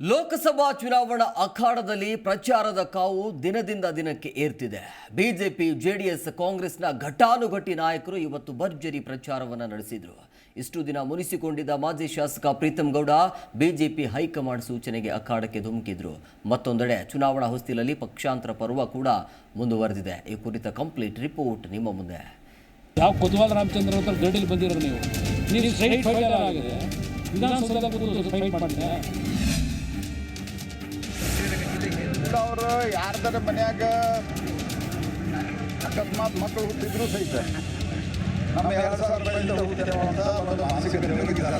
ಲೋಕಸಭಾ ಚುನಾವಣಾ ಅಖಾಡದಲ್ಲಿ ಪ್ರಚಾರದ ಕಾವು ದಿನದಿಂದ ದಿನಕ್ಕೆ ಏರ್ತಿದೆ. ಬಿಜೆಪಿ, ಜೆಡಿಎಸ್, ಕಾಂಗ್ರೆಸ್ನ ಘಟಾನುಘಟಿ ನಾಯಕರು ಇವತ್ತು ಭರ್ಜರಿ ಪ್ರಚಾರವನ್ನು ನಡೆಸಿದರು. ಇಷ್ಟು ದಿನ ಮುನಿಸಿಕೊಂಡಿದ್ದ ಮಾಜಿ ಶಾಸಕ ಪ್ರೀತಂ ಗೌಡ ಬಿಜೆಪಿ ಹೈಕಮಾಂಡ್ ಸೂಚನೆಗೆ ಅಖಾಡಕ್ಕೆ ಧುಮುಕಿದ್ರು. ಮತ್ತೊಂದೆಡೆ ಚುನಾವಣಾ ಹೊಸ್ತಿಲಲ್ಲಿ ಪಕ್ಷಾಂತರ ಪರ್ವ ಕೂಡ ಮುಂದುವರೆದಿದೆ. ಈ ಕುರಿತ ಕಂಪ್ಲೀಟ್ ರಿಪೋರ್ಟ್ ನಿಮ್ಮ ಮುಂದೆ. ಯಾವ ರಾಮಚಂದ್ರ ಗಡಿಲಿ ಬಂದಿರೋ ನೀವು? ನೀವು ಫೈಟ್ ಮಾಡ್ತೀರಾ ಅವರು ಯಾರ್ದಾರ ಮನ್ಯಾಗ ಅಕಸ್ಮಾತ್ ಮಕ್ಕಳು ಹುಟ್ಟಿದ್ರು ಸಹಿತ ನಮ್ಮ ಎರಡು ಸಾವಿರ ರೂಪಾಯಿಂದ ಹುಟ್ಟಿದ್ದೇವೆ ಅಂತ ಒಂದು ಮಾನಸಿಕತೆಯೊಳಗಿದ್ದಾರೆ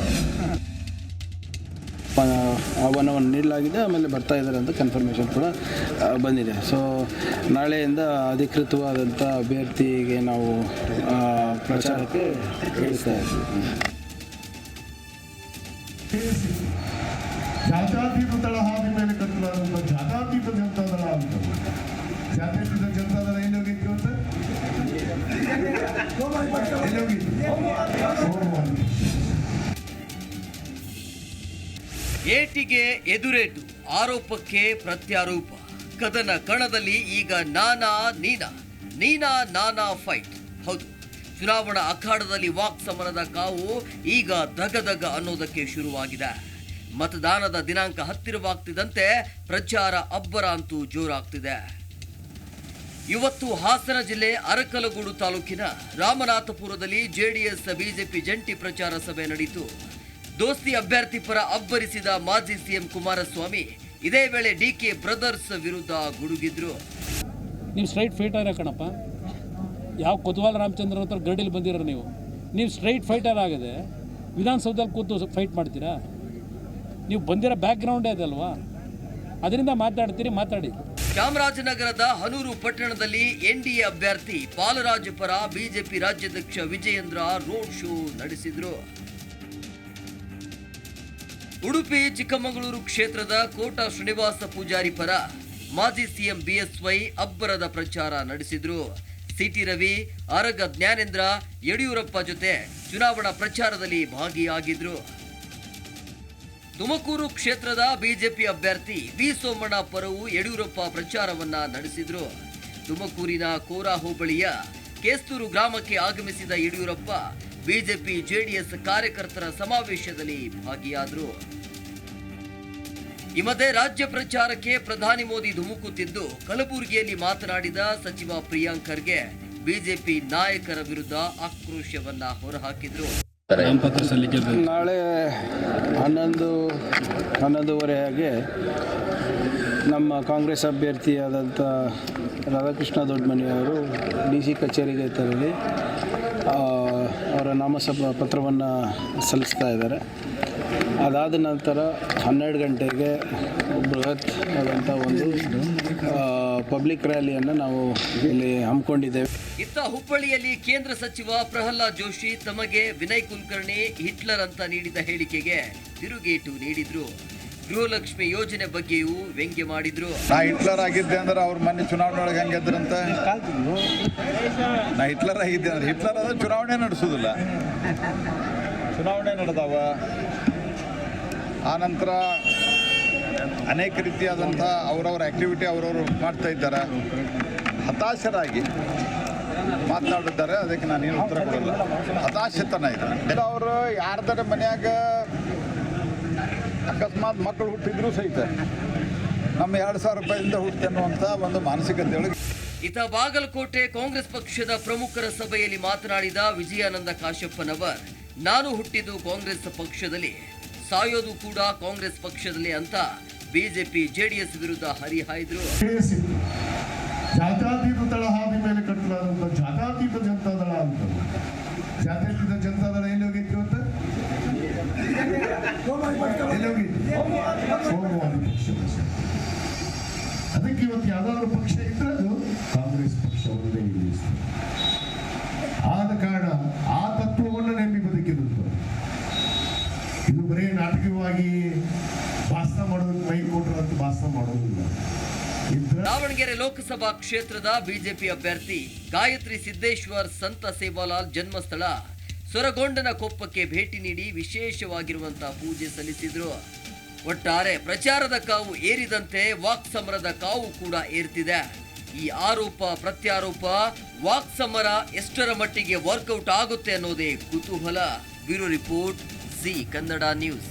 ಆಹ್ವಾನವನ್ನು ನೀಡಲಾಗಿದೆ ಆಮೇಲೆ ಬರ್ತಾ ಇದ್ದಾರೆ ಅಂತ ಕನ್ಫರ್ಮೇಷನ್ ಕೂಡ ಬಂದಿದೆ. ಸೊ ನಾಳೆಯಿಂದ ಅಧಿಕೃತವಾದಂಥ ಅಭ್ಯರ್ಥಿಗೆ ನಾವು ಆ, ಪ್ರಚಾರಕ್ಕೆ ಇಳಿಸ್ತಾ ಇದ್ದೀವಿ. ಜಾತ್ಯತೀತ ದಳ ಹಾದಿ ಮೇಲೆ ಕಟ್ಟಲಾದಂಥ ಏಟಿಗೆ ಎದುರೇಟು, ಆರೋಪಕ್ಕೆ ಪ್ರತ್ಯಾರೋಪ. ಕದನ ಕಣದಲ್ಲಿ ಈಗ ನಾನಾ ನೀನಾ ನೀನಾ ನಾನಾ ಫೈಟ್ ಹೌದು, ಚುನಾವಣಾ ಅಖಾಡದಲ್ಲಿ ವಾಕ್ ಸಮರದ ಕಾವು ಈಗ ದಗದಗ ಅನ್ನೋದಕ್ಕೆ ಶುರುವಾಗಿದೆ. ಮತದಾನದ ದಿನಾಂಕ ಹತ್ತಿರವಾಗ್ತಿದ್ದಂತೆ ಪ್ರಚಾರ ಅಬ್ಬರ ಅಂತೂ ಜೋರಾಗ್ತಿದೆ. ಇವತ್ತು ಹಾಸನ ಜಿಲ್ಲೆ ಅರಕಲಗೂಡು ತಾಲೂಕಿನ ರಾಮನಾಥಪುರದಲ್ಲಿ ಜೆಡಿಎಸ್ ಬಿಜೆಪಿ ಜಂಟಿ ಪ್ರಚಾರ ಸಭೆ ನಡೆಯಿತು. ದೋಸ್ತಿ ಅಭ್ಯರ್ಥಿ ಪರ ಅಬ್ಬರಿಸಿದ ಮಾಜಿ ಸಿಎಂ ಕುಮಾರಸ್ವಾಮಿ ಇದೇ ವೇಳೆ ಡಿಕೆ ಬ್ರದರ್ಸ್ ವಿರುದ್ಧ ಗುಡುಗಿದ್ರು. ನೀವು ಸ್ಟ್ರೈಟ್ ಫೈಟರ್ ಕಣಪ್ಪ? ಯಾವ ಕೊತ್ವಾಲ್ ರಾಮಚಂದ್ರ ಹತ್ರ ಗಡಿಲಿ ಬಂದಿರ ನೀವು? ನೀವು ಸ್ಟ್ರೈಟ್ ಫೈಟರ್ ಆಗದೆ ವಿಧಾನಸೌಧದಲ್ಲಿ ಕೂತು ಫೈಟ್ ಮಾಡ್ತೀರಾ? ನೀವು ಬಂದಿರೋ ಬ್ಯಾಕ್ಗ್ರೌಂಡೇ ಅದಲ್ವಾ? ಅದರಿಂದ ಮಾತಾಡ್ತೀರಿ, ಮಾತಾಡಿ. ಚಾಮರಾಜನಗರದ ಹನೂರು ಪಟ್ಟಣದಲ್ಲಿ ಎನ್ಡಿಎ ಅಭ್ಯರ್ಥಿ ಬಾಲರಾಜ ಪರ ಬಿಜೆಪಿ ರಾಜ್ಯಾಧ್ಯಕ್ಷ ವಿಜಯೇಂದ್ರ ರೋಡ್ ಶೋ ನಡೆಸಿದ್ರು. ಉಡುಪಿ, ಚಿಕ್ಕಮಗಳೂರು ಕ್ಷೇತ್ರದ ಕೋಟ ಶ್ರೀನಿವಾಸ ಪೂಜಾರಿ ಪರ ಮಾಜಿ ಸಿಎಂ ಬಿಎಸ್ವೈ ಅಬ್ಬರದ ಪ್ರಚಾರ ನಡೆಸಿದ್ರು. ಸಿಟಿ ರವಿ, ಅರಗ ಜ್ಞಾನೇಂದ್ರ, ಯಡಿಯೂರಪ್ಪ ಜೊತೆ ಚುನಾವಣಾ ಪ್ರಚಾರದಲ್ಲಿ ಭಾಗಿಯಾಗಿದ್ರು. ತುಮಕೂರು ಕ್ಷೇತ್ರದ ಬಿಜೆಪಿ ಅಭ್ಯರ್ಥಿ ವಿ ಸೋಮಣ್ಣ ಪರವು ಯಡಿಯೂರಪ್ಪ ಪ್ರಚಾರವನ್ನ ನಡೆಸಿದ್ರು. ತುಮಕೂರಿನ ಕೋರಾ ಹೋಬಳಿಯ ಕೇಸ್ತೂರು ಗ್ರಾಮಕ್ಕೆ ಆಗಮಿಸಿದ ಯಡಿಯೂರಪ್ಪ ಬಿಜೆಪಿ ಜೆಡಿಎಸ್ ಕಾರ್ಯಕರ್ತರ ಸಮಾವೇಶದಲ್ಲಿ ಭಾಗಿಯಾದರು. ಈ ಮಧ್ಯೆ ರಾಜ್ಯ ಪ್ರಚಾರಕ್ಕೆ ಪ್ರಧಾನಿ ಮೋದಿ ಧುಮುಕುತ್ತಿದ್ದು, ಕಲಬುರಗಿಯಲ್ಲಿ ಮಾತನಾಡಿದ ಸಚಿವ ಪ್ರಿಯಾಂಕ್ ಖರ್ಗೆ ಬಿಜೆಪಿ ನಾಯಕರ ವಿರುದ್ಧ ಆಕ್ರೋಶವನ್ನ ಹೊರಹಾಕಿದ್ರು. ನಾಮಪತ್ರ ಸಲ್ಲಿಕೆ ನಾಳೆ ಹನ್ನೊಂದು ಹನ್ನೊಂದುವರೆ ಹಾಗೆ ನಮ್ಮ ಕಾಂಗ್ರೆಸ್ ಅಭ್ಯರ್ಥಿಯಾದಂಥ ರಾಧಾಕೃಷ್ಣ ದೊಡ್ಡಮನಿಯವರು ಡಿ ಸಿ ಕಚೇರಿಗೆ ತೆರಳಿ ಆ, ಅವರ ನಾಮಸಭ ಪತ್ರವನ್ನು ಸಲ್ಲಿಸ್ತಾ ಇದ್ದಾರೆ. ಅದಾದ ನಂತರ ಹನ್ನೆರಡು ಗಂಟೆಗೆ ಬೃಹತ್ ಆದಂಥ ಒಂದು ಪಬ್ಲಿಕ್ ರ್ಯಾಲಿಯನ್ನು ನಾವು ಇಲ್ಲಿ ಹಮ್ಮಿಕೊಂಡಿದ್ದೇವೆ. ಇತ್ತ ಹುಬ್ಬಳ್ಳಿಯಲ್ಲಿ ಕೇಂದ್ರ ಸಚಿವ ಪ್ರಹ್ಲಾದ್ ಜೋಶಿ ತಮಗೆ ವಿನಯ್ ಕುಲಕರ್ಣಿ ಹಿಟ್ಲರ್ ಅಂತ ನೀಡಿದ ಹೇಳಿಕೆಗೆ ತಿರುಗೇಟು ನೀಡಿದ್ರು. ಗೃಹಲಕ್ಷ್ಮಿ ಯೋಜನೆ ಬಗ್ಗೆಯೂ ವ್ಯಂಗ್ಯ ಮಾಡಿದ್ರು. ನಾ ಹಿಟ್ಲರ್ ಆಗಿದ್ದೆ ಅಂದ್ರೆ ಅವ್ರ ಮೊನ್ನೆ ಚುನಾವಣೆ ಒಳಗೆ ಅಂತ ನಾ ಹಿಟ್ಲರ್ ಆಗಿದ್ದೆ ಅಂದ್ರೆ ಹಿಟ್ಲರ್ ಅಂದ್ರೆ ಚುನಾವಣೆ ನಡೆಸೋದಿಲ್ಲ. ಚುನಾವಣೆ ನಡೆದಾವ. ಆನಂತರ ಅನೇಕ ರೀತಿಯಾದಂಥ ಅವ್ರವ್ರ ಆ್ಯಕ್ಟಿವಿಟಿ ಅವರವರು ಮಾಡ್ತಾ ಇದ್ದಾರೆ. ಹತಾಶರಾಗಿ ಮಾತನಾಡಿದ್ದಾರೆ ಅದಕ್ಕೆ ನಾನೇನು ಉತ್ತರ ಕೊಡಲ್ಲ. ಹತಾಶತನ ಇದೆ. ಅವರು ಯಾರ್ದಾರ ಮನೆಯಾಗ ಅಕಸ್ಮಾತ್ ಮಕ್ಕಳು ಹುಟ್ಟಿದ್ರು ಸಹಿತ ನಮ್ಮ ಎರಡು ಸಾವಿರ ರೂಪಾಯಿಂದ ಹುಟ್ಟೆನ್ನುವಂಥ ಒಂದು ಮಾನಸಿಕತೆಯೊಳಗೆ ಇತ ಬಾಗಲಕೋಟೆ ಕಾಂಗ್ರೆಸ್ ಪಕ್ಷದ ಪ್ರಮುಖರ ಸಭೆಯಲ್ಲಿ ಮಾತನಾಡಿದ ವಿಜಯಾನಂದ ಕಾಶಪ್ಪನವರ್ ನಾನು ಹುಟ್ಟಿದ್ದು ಕಾಂಗ್ರೆಸ್ ಪಕ್ಷದಲ್ಲಿ. ಸಾಯೋದು ಕೂಡ ಕಾಂಗ್ರೆಸ್ ಪಕ್ಷದಲ್ಲಿ ಅಂತ ಬಿಜೆಪಿ, ಜೆಡಿಎಸ್ ವಿರುದ್ಧ ಹರಿಹಾಯ್ದ್ರು. ಜಾತ್ಯಾತೀತ ಜಾತ್ಯತೀತ ದಳ ಹಾದಿ ಮೇಲೆ ಕಟ್ಟಲಾದಂಥ ಜನತಾ ಜನತಾದಳ ಅಂತ. ಜಾತ್ಯತೀತ ಜನತಾದಳ ಅಂತ ಎಲ್ಲೋಗಿತ್ತು ಸೋಮವಾರ ಪಕ್ಷ ಅದಕ್ಕೆ ಇವತ್ತು ಯಾವ್ದಾದ್ರು ಪಕ್ಷ ಇದ್ರೆ ಅದು ಕಾಂಗ್ರೆಸ್ ಪಕ್ಷ ಒಂದೇ ಆದ ಕಾರಣ ಅಂತ ಮಾಡೋದಿಲ್ಲ. ದಾವಣಗೆರೆ ಲೋಕಸಭಾ ಕ್ಷೇತ್ರದ ಬಿಜೆಪಿ ಅಭ್ಯರ್ಥಿ ಗಾಯತ್ರಿ ಸಿದ್ದೇಶ್ವರ್ ಸಂತ ಸೇವಾಲಾಲ್ ಜನ್ಮಸ್ಥಳ ಸೊರಗೊಂಡನ ಕೊಪ್ಪಕ್ಕೆ ಭೇಟಿ ನೀಡಿ ವಿಶೇಷವಾಗಿರುವಂತಹ ಪೂಜೆ ಸಲ್ಲಿಸಿದ್ರು. ಒಟ್ಟಾರೆ ಪ್ರಚಾರದ ಕಾವು ಏರಿದಂತೆ ವಾಕ್ ಸಮರದ ಕಾವು ಕೂಡ ಏರ್ತಿದೆ. ಈ ಆರೋಪ, ಪ್ರತ್ಯಾರೋಪ ವಾಕ್ ಸಮರ ಎಷ್ಟರ ಮಟ್ಟಿಗೆ ವರ್ಕೌಟ್ ಆಗುತ್ತೆ ಅನ್ನೋದೇ ಕುತೂಹಲ. Bureau report Zee Kannada news.